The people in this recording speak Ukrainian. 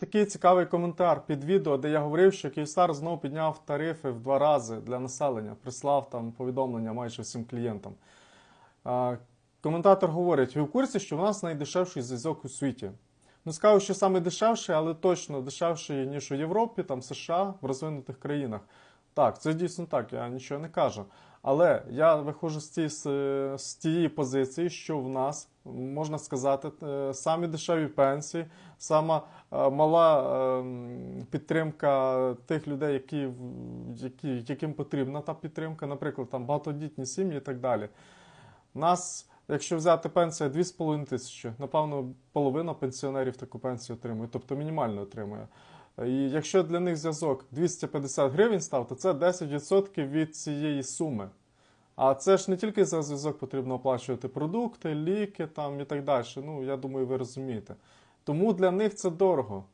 Такий цікавий коментар під відео, де я говорив, що Київстар знову підняв тарифи в два рази для населення, прислав там повідомлення майже всім клієнтам. Коментатор говорить: ви в курсі, що в нас найдешевший зв'язок у світі? Ну, скажу, що саме дешевший, але точно дешевший, ніж у Європі, там США, в розвинутих країнах. Так, це дійсно так, я нічого не кажу. Але я виходжу з тієї, з, тієї позиції, що в нас, можна сказати, е, самі дешеві пенсії, сама е, мала е, підтримка тих людей, які, які, яким потрібна та підтримка, наприклад, там багатодітні сім'ї і так далі. Нас, якщо взяти пенсія 2,5 тисячі, напевно, половина пенсіонерів таку пенсію отримує, тобто мінімально отримує. І якщо для них зв'язок 250 гривень став, то це 10% від цієї суми. А це ж не тільки за зв'язок потрібно оплачувати продукти, ліки там і так далі. Ну, я думаю, ви розумієте. Тому для них це дорого.